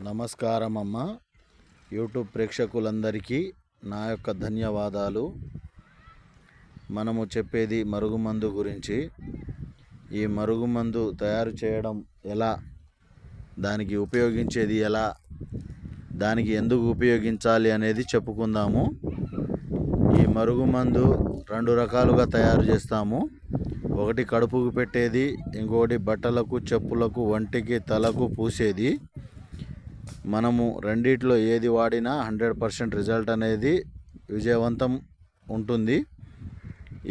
నమస్కారం అమ్మ యూట్యూబ్ ప్రేక్షకులందరికీ నా యొక్క ధన్యవాదాలు. మనము చెప్పేది మరుగుమందు గురించి. ఈ మరుగుమందు తయారు చేయడం ఎలా? దానికి ఉపయోగించేది ఎలా? దానికి ఎందుకు ఉపయోగించాలి అనేది చెప్పుకుందాము. ఈ మరుగుమందు రెండు రకాలుగా తయారు చేస్తాము. ఒకటి కడుపుకు పెట్టేది ఇంకొకటి బట్టలకు చెప్పులకు ఒంటికి తలకు పూసేది. మనము రెండిట్లో ఏది వాడినా హండ్రెడ్ పర్సెంట్ రిజల్ట్ అనేది విజయవంతం ఉంటుంది.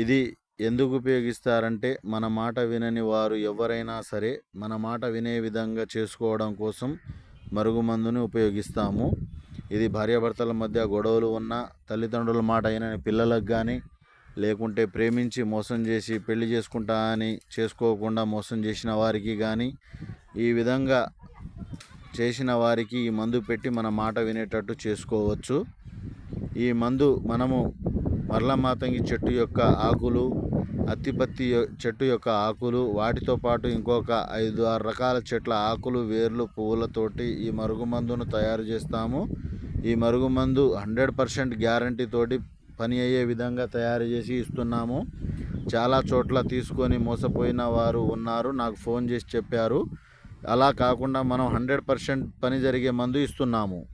ఇది ఎందుకు ఉపయోగిస్తారంటే మన మాట వినని వారు ఎవరైనా సరే మన మాట వినే విధంగా చేసుకోవడం కోసం మరుగుమందుని ఉపయోగిస్తాము. ఇది భార్యాభర్తల మధ్య గొడవలు ఉన్న తల్లిదండ్రుల మాట అయిన పిల్లలకు కానీ లేకుంటే ప్రేమించి మోసం చేసి పెళ్ళి చేసుకుంటా అని చేసుకోకుండా మోసం చేసిన వారికి కానీ ఈ విధంగా చేసిన వారికి ఈ మందు పెట్టి మన మాట వినేటట్టు చేసుకోవచ్చు. ఈ మందు మనము మరలమాతంగి చెట్టు యొక్క ఆకులు అత్తిపత్తి చెట్టు యొక్క ఆకులు వాటితో పాటు ఇంకొక ఐదు ఆరు రకాల చెట్ల ఆకులు వేర్లు పువ్వులతోటి ఈ మరుగుమందును తయారు చేస్తాము. ఈ మరుగుమందు హండ్రెడ్ పర్సెంట్ గ్యారంటీతోటి పని అయ్యే విధంగా తయారు చేసి ఇస్తున్నాము. చాలా చోట్ల తీసుకొని మోసపోయిన వారు ఉన్నారు. నాకు ఫోన్ చేసి చెప్పారు. అలా కాకుండా మనం హండ్రెడ్ పర్సెంట్ పని జరిగే మందు ఇస్తున్నాము.